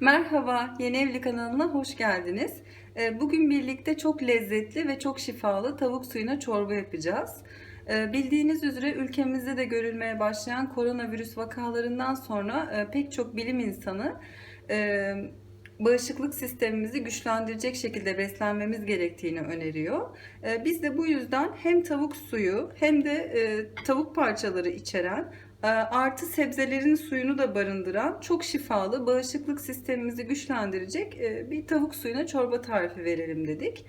Merhaba, Yeni Evli kanalına hoş geldiniz. Ee, Bugün birlikte çok lezzetli ve çok şifalı tavuk suyuna çorba yapacağız. Ee, Bildiğiniz üzere ülkemizde de görülmeye başlayan koronavirüs vakalarından sonra e, pek çok bilim insanı e, bağışıklık sistemimizi güçlendirecek şekilde beslenmemiz gerektiğini öneriyor. Ee, Biz de bu yüzden hem tavuk suyu hem de e, tavuk parçaları içeren e, artı sebzelerin suyunu da barındıran çok şifalı bağışıklık sistemimizi güçlendirecek e, bir tavuk suyuna çorba tarifi verelim dedik.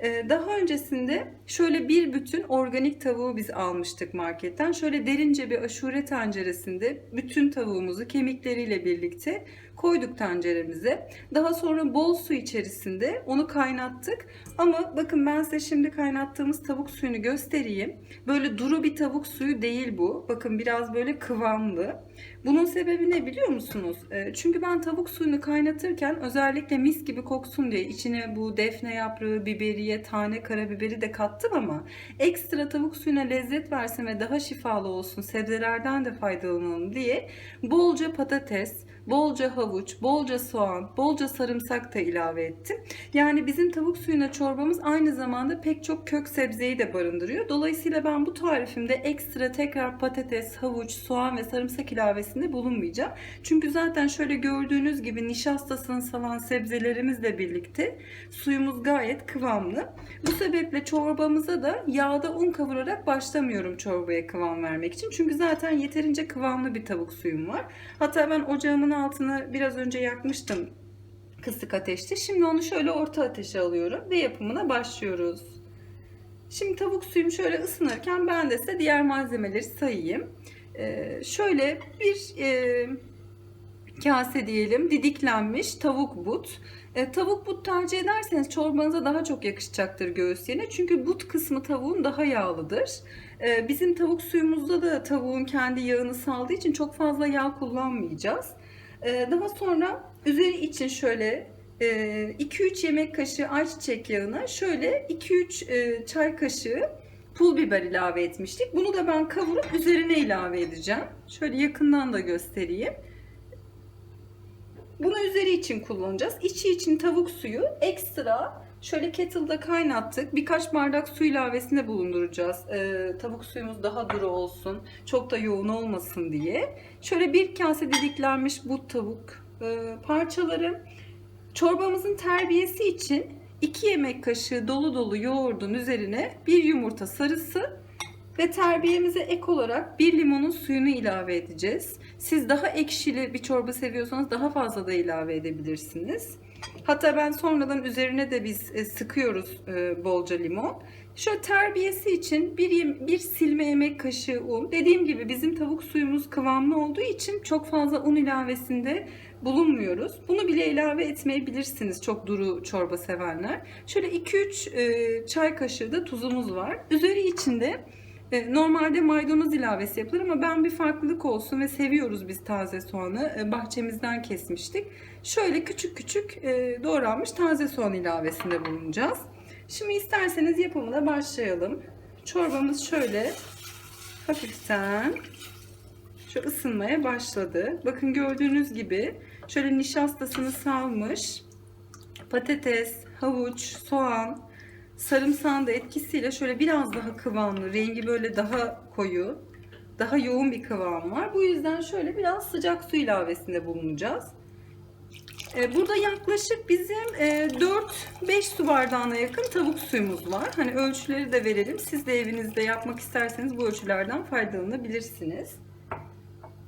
E, Daha öncesinde şöyle bir bütün organik tavuğu biz almıştık marketten. Şöyle derince bir aşure tenceresinde bütün tavuğumuzu kemikleriyle birlikte koyduk tenceremize. Daha sonra bol su içerisinde onu kaynattık. Ama bakın ben size şimdi kaynattığımız tavuk suyunu göstereyim. Böyle duru bir tavuk suyu değil bu. Bakın biraz böyle kıvamlı. Bunun sebebi ne biliyor musunuz? E, Çünkü ben tavuk suyunu kaynatırken özellikle mis gibi koksun diye içine bu defne yaprağı, biberiye, tane karabiberi de kattım ama ekstra tavuk suyuna lezzet versin ve daha şifalı olsun, sebzelerden de faydalanalım diye bolca patates, bolca havuç, bolca soğan, bolca sarımsak da ilave ettim. Yani bizim tavuk suyuna çorbamız aynı zamanda pek çok kök sebzeyi de barındırıyor. Dolayısıyla ben bu tarifimde ekstra tekrar patates, havuç, soğan ve sarımsak ilavesinde bulunmayacağım. Çünkü zaten şöyle gördüğünüz gibi nişastasını salan sebzelerimizle birlikte suyumuz gayet kıvamlı. Bu sebeple çorbamıza da yağda un kavurarak başlamıyorum çorbaya kıvam vermek için. Çünkü zaten yeterince kıvamlı bir tavuk suyum var. Hatta ben ocağımın altını biraz önce yakmıştım kısık ateşte. Şimdi onu şöyle orta ateşe alıyorum ve yapımına başlıyoruz. Şimdi tavuk suyum şöyle ısınırken ben de size diğer malzemeleri sayayım. Ee, şöyle bir e, kase diyelim didiklenmiş tavuk but. E, tavuk but tercih ederseniz çorbanıza daha çok yakışacaktır göğüs yerine. Çünkü but kısmı tavuğun daha yağlıdır. E, bizim tavuk suyumuzda da tavuğun kendi yağını saldığı için çok fazla yağ kullanmayacağız. E, daha sonra üzeri için şöyle e, 2-3 yemek kaşığı ayçiçek yağına şöyle 2-3 e, çay kaşığı pul biber ilave etmiştik. Bunu da ben kavurup üzerine ilave edeceğim. Şöyle yakından da göstereyim. Bunu üzeri için kullanacağız. İçi için tavuk suyu ekstra şöyle kettle'da kaynattık. Birkaç bardak su ilavesinde bulunduracağız. Ee, tavuk suyumuz daha duru olsun. Çok da yoğun olmasın diye. Şöyle bir kase didiklenmiş but tavuk e, parçaları. Çorbamızın terbiyesi için 2 yemek kaşığı dolu dolu yoğurdun üzerine bir yumurta sarısı ve terbiyemize ek olarak bir limonun suyunu ilave edeceğiz. Siz daha ekşili bir çorba seviyorsanız daha fazla da ilave edebilirsiniz. Hatta ben sonradan üzerine de biz e, sıkıyoruz e, bolca limon. Şöyle terbiyesi için bir, bir silme yemek kaşığı un. Dediğim gibi bizim tavuk suyumuz kıvamlı olduğu için çok fazla un ilavesinde bulunmuyoruz. Bunu bile ilave etmeyebilirsiniz çok duru çorba sevenler. Şöyle 2-3 e, çay kaşığı da tuzumuz var. Üzeri içinde Normalde maydanoz ilavesi yapılır ama ben bir farklılık olsun ve seviyoruz biz taze soğanı. E, Bahçemizden kesmiştik. Şöyle küçük küçük e, doğranmış taze soğan ilavesinde bulunacağız. Şimdi isterseniz yapımına başlayalım. Çorbamız şöyle hafiften şu ısınmaya başladı. Bakın gördüğünüz gibi şöyle nişastasını salmış. Patates, havuç, soğan, sarımsağın da etkisiyle şöyle biraz daha kıvamlı, rengi böyle daha koyu, daha yoğun bir kıvam var. Bu yüzden şöyle biraz sıcak su ilavesinde bulunacağız. Ee, Burada yaklaşık bizim e, 4-5 su bardağına yakın tavuk suyumuz var. Hani ölçüleri de verelim. Siz de evinizde yapmak isterseniz bu ölçülerden faydalanabilirsiniz.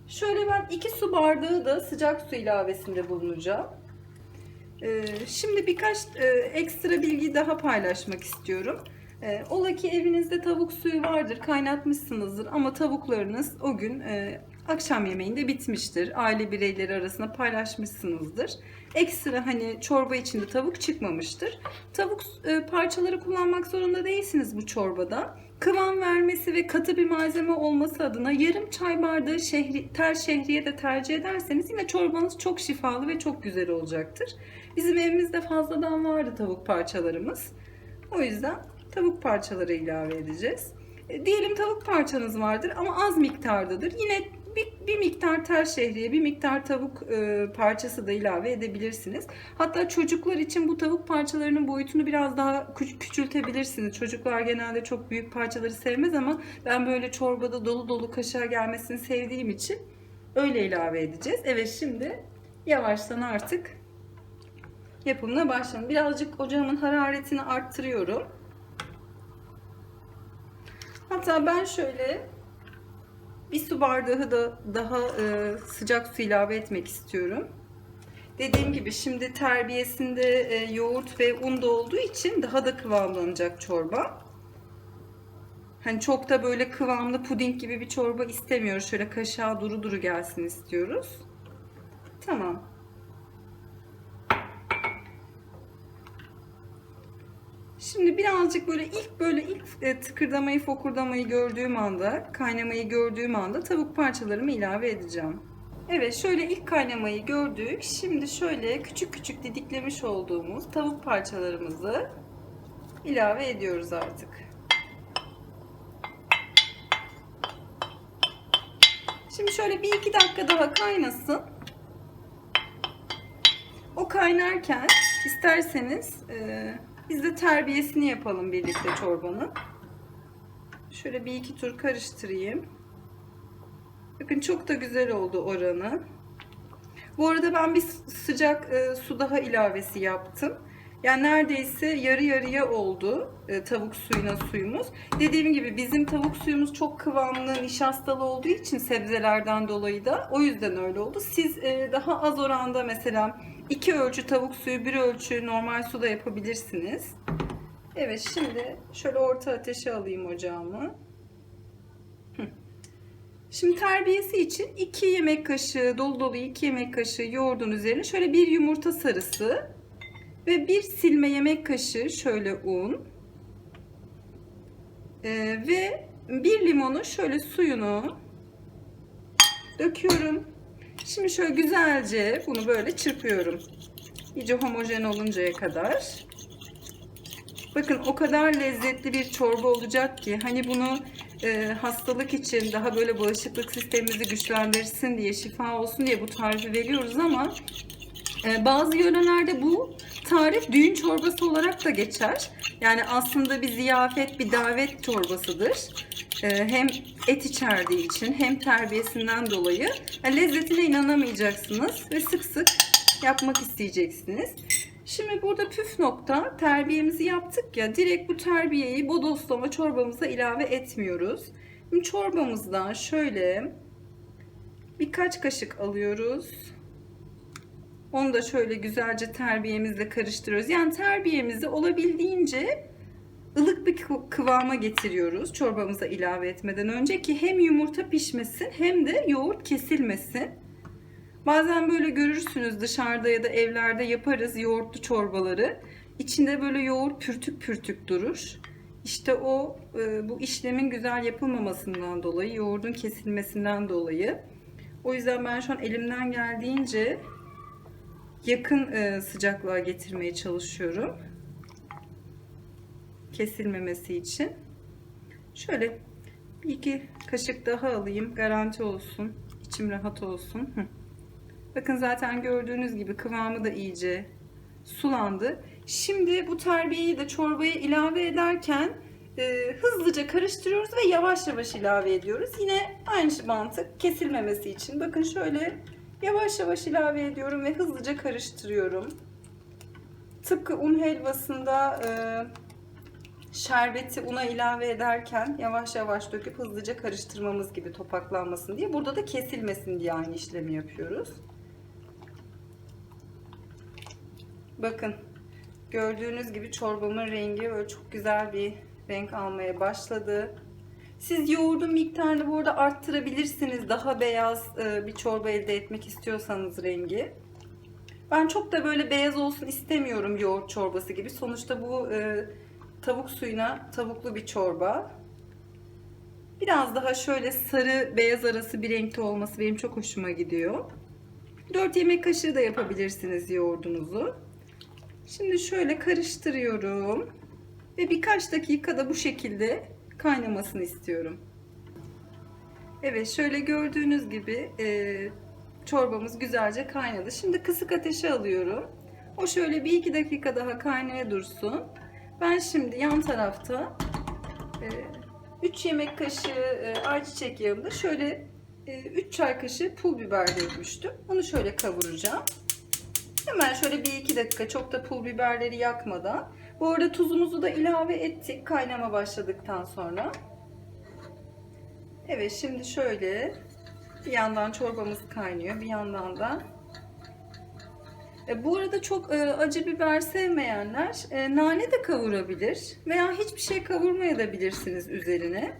Şöyle ben 2 su bardağı da sıcak su ilavesinde bulunacağım. Ee, Şimdi birkaç e, ekstra bilgi daha paylaşmak istiyorum. Ee, Ola ki evinizde tavuk suyu vardır, kaynatmışsınızdır ama tavuklarınız o gün e, akşam yemeğinde bitmiştir. Aile bireyleri arasında paylaşmışsınızdır. Ekstra hani çorba içinde tavuk çıkmamıştır. Tavuk e, parçaları kullanmak zorunda değilsiniz bu çorbada. Kıvam vermesi ve katı bir malzeme olması adına yarım çay bardağı şehri, tel şehriye de tercih ederseniz yine çorbanız çok şifalı ve çok güzel olacaktır. Bizim evimizde fazladan vardı tavuk parçalarımız. O yüzden tavuk parçaları ilave edeceğiz. E, diyelim tavuk parçanız vardır ama az miktardadır. Yine bir, bir miktar tel şehriye, bir miktar tavuk e, parçası da ilave edebilirsiniz. Hatta çocuklar için bu tavuk parçalarının boyutunu biraz daha küç- küçültebilirsiniz. Çocuklar genelde çok büyük parçaları sevmez ama ben böyle çorbada dolu dolu kaşığa gelmesini sevdiğim için öyle ilave edeceğiz. Evet şimdi yavaştan artık yapımına başlayalım. Birazcık ocağımın hararetini arttırıyorum. Hatta ben şöyle bir su bardağı da daha e, sıcak su ilave etmek istiyorum. Dediğim gibi şimdi terbiyesinde e, yoğurt ve un da olduğu için daha da kıvamlanacak çorba. Hani çok da böyle kıvamlı puding gibi bir çorba istemiyoruz. Şöyle kaşığa duru duru gelsin istiyoruz. Tamam. Şimdi birazcık böyle ilk böyle ilk e, tıkırdamayı fokurdamayı gördüğüm anda, kaynamayı gördüğüm anda tavuk parçalarımı ilave edeceğim. Evet şöyle ilk kaynamayı gördük. Şimdi şöyle küçük küçük didiklemiş olduğumuz tavuk parçalarımızı ilave ediyoruz artık. Şimdi şöyle bir iki dakika daha kaynasın. O kaynarken isterseniz e, biz de terbiyesini yapalım birlikte çorbanın. Şöyle bir iki tur karıştırayım. Bakın çok da güzel oldu oranı. Bu arada ben bir sıcak e, su daha ilavesi yaptım. Yani neredeyse yarı yarıya oldu e, tavuk suyuna suyumuz. Dediğim gibi bizim tavuk suyumuz çok kıvamlı, nişastalı olduğu için sebzelerden dolayı da o yüzden öyle oldu. Siz e, daha az oranda mesela iki ölçü tavuk suyu, bir ölçü normal suda yapabilirsiniz. Evet şimdi şöyle orta ateşe alayım ocağımı. Şimdi terbiyesi için 2 yemek kaşığı dolu dolu 2 yemek kaşığı yoğurdun üzerine şöyle bir yumurta sarısı ve bir silme yemek kaşığı şöyle un Ee, ve bir limonu şöyle suyunu döküyorum. Şimdi şöyle güzelce bunu böyle çırpıyorum. İyice homojen oluncaya kadar. Bakın o kadar lezzetli bir çorba olacak ki hani bunu e, hastalık için daha böyle bağışıklık sistemimizi güçlendirsin diye şifa olsun diye bu tarifi veriyoruz ama e, bazı yörelerde bu tarif düğün çorbası olarak da geçer. Yani aslında bir ziyafet, bir davet çorbasıdır. E, hem et içerdiği için hem terbiyesinden dolayı yani lezzetine inanamayacaksınız ve sık sık yapmak isteyeceksiniz. Şimdi burada püf nokta terbiyemizi yaptık ya direkt bu terbiyeyi bodoslama çorbamıza ilave etmiyoruz. Şimdi çorbamızdan şöyle birkaç kaşık alıyoruz. Onu da şöyle güzelce terbiyemizle karıştırıyoruz. Yani terbiyemizi olabildiğince ılık bir kıvama getiriyoruz çorbamıza ilave etmeden önce ki hem yumurta pişmesin hem de yoğurt kesilmesin. Bazen böyle görürsünüz dışarıda ya da evlerde yaparız yoğurtlu çorbaları. İçinde böyle yoğurt pürtük pürtük durur. İşte o e, bu işlemin güzel yapılmamasından dolayı, yoğurdun kesilmesinden dolayı. O yüzden ben şu an elimden geldiğince yakın e, sıcaklığa getirmeye çalışıyorum. Kesilmemesi için. Şöyle bir iki kaşık daha alayım. Garanti olsun. İçim rahat olsun. Bakın zaten gördüğünüz gibi kıvamı da iyice sulandı. Şimdi bu terbiyeyi de çorbaya ilave ederken e, hızlıca karıştırıyoruz ve yavaş yavaş ilave ediyoruz. Yine aynı mantık kesilmemesi için. Bakın şöyle yavaş yavaş ilave ediyorum ve hızlıca karıştırıyorum. Tıpkı un helvasında e, şerbeti una ilave ederken yavaş yavaş döküp hızlıca karıştırmamız gibi topaklanmasın diye. Burada da kesilmesin diye aynı işlemi yapıyoruz. Bakın gördüğünüz gibi çorbamın rengi böyle çok güzel bir renk almaya başladı. Siz yoğurdun miktarını burada arttırabilirsiniz. Daha beyaz e, bir çorba elde etmek istiyorsanız rengi. Ben çok da böyle beyaz olsun istemiyorum yoğurt çorbası gibi. Sonuçta bu e, tavuk suyuna tavuklu bir çorba. Biraz daha şöyle sarı beyaz arası bir renkte olması benim çok hoşuma gidiyor. 4 yemek kaşığı da yapabilirsiniz yoğurdunuzu. Şimdi şöyle karıştırıyorum. Ve birkaç dakikada bu şekilde kaynamasını istiyorum. Evet şöyle gördüğünüz gibi e, çorbamız güzelce kaynadı. Şimdi kısık ateşe alıyorum. O şöyle bir iki dakika daha kaynaya dursun. Ben şimdi yan tarafta 3 yemek kaşığı e, ayçiçek yağında şöyle 3 çay kaşığı pul biber dökmüştüm. Onu şöyle kavuracağım. Hemen şöyle bir iki dakika çok da pul biberleri yakmadan. Bu arada tuzumuzu da ilave ettik kaynama başladıktan sonra. Evet şimdi şöyle bir yandan çorbamız kaynıyor bir yandan da e, bu arada çok e, acı biber sevmeyenler e, nane de kavurabilir veya hiçbir şey kavurmaya da bilirsiniz üzerine.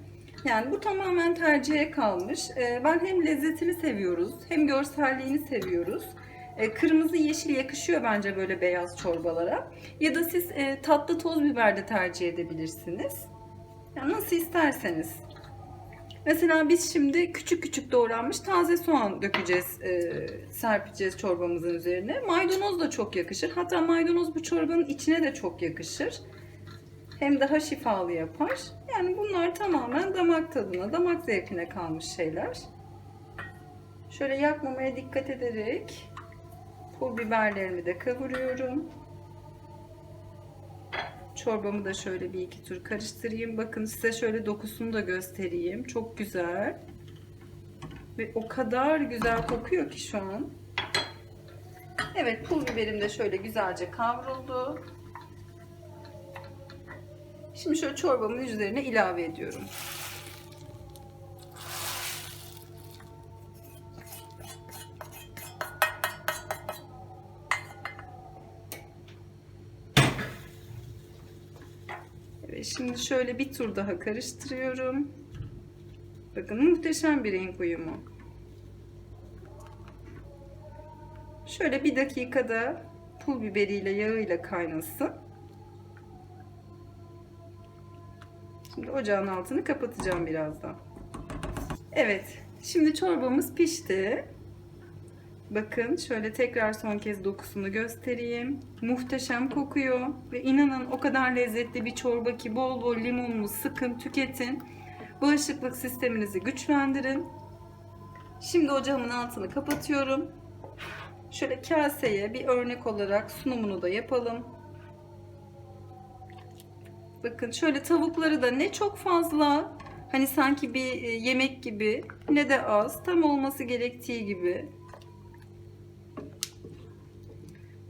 Yani bu tamamen tercihe kalmış. Ben hem lezzetini seviyoruz hem görselliğini seviyoruz. Kırmızı yeşil yakışıyor bence böyle beyaz çorbalara. Ya da siz tatlı toz biber de tercih edebilirsiniz. Yani nasıl isterseniz. Mesela biz şimdi küçük küçük doğranmış taze soğan dökeceğiz, e, serpeceğiz çorbamızın üzerine. Maydanoz da çok yakışır. Hatta maydanoz bu çorbanın içine de çok yakışır. Hem daha şifalı yapar. Yani bunlar tamamen damak tadına, damak zevkine kalmış şeyler. Şöyle yakmamaya dikkat ederek pul biberlerimi de kavuruyorum. Çorbamı da şöyle bir iki tur karıştırayım. Bakın size şöyle dokusunu da göstereyim. Çok güzel. Ve o kadar güzel kokuyor ki şu an. Evet pul biberim de şöyle güzelce kavruldu. Şimdi şöyle çorbamın üzerine ilave ediyorum. Şimdi şöyle bir tur daha karıştırıyorum. Bakın muhteşem bir renk uyumu. Şöyle bir dakikada pul biberiyle yağıyla kaynasın. Şimdi ocağın altını kapatacağım birazdan. Evet, şimdi çorbamız pişti. Bakın şöyle tekrar son kez dokusunu göstereyim. Muhteşem kokuyor ve inanın o kadar lezzetli bir çorba ki bol bol limonlu sıkın tüketin. Bağışıklık sisteminizi güçlendirin. Şimdi ocağımın altını kapatıyorum. Şöyle kaseye bir örnek olarak sunumunu da yapalım. Bakın şöyle tavukları da ne çok fazla hani sanki bir e, yemek gibi ne de az tam olması gerektiği gibi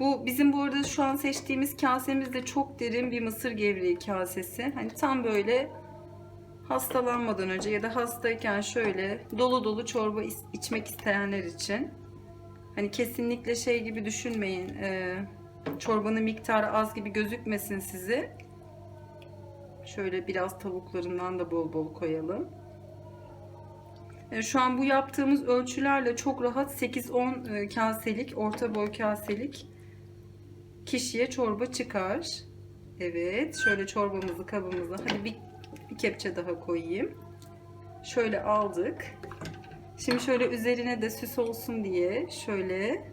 Bu bizim bu arada şu an seçtiğimiz kasemiz de çok derin bir mısır gevreği kasesi. Hani tam böyle hastalanmadan önce ya da hastayken şöyle dolu dolu çorba içmek isteyenler için. Hani kesinlikle şey gibi düşünmeyin. E, çorbanın miktarı az gibi gözükmesin size. Şöyle biraz tavuklarından da bol bol koyalım. şu an bu yaptığımız ölçülerle çok rahat 8-10 kaselik, orta boy kaselik kişiye çorba çıkar. Evet, şöyle çorbamızı kabımıza hadi bir, bir kepçe daha koyayım. Şöyle aldık. Şimdi şöyle üzerine de süs olsun diye şöyle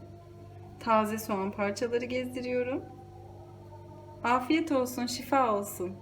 taze soğan parçaları gezdiriyorum. Afiyet olsun, şifa olsun.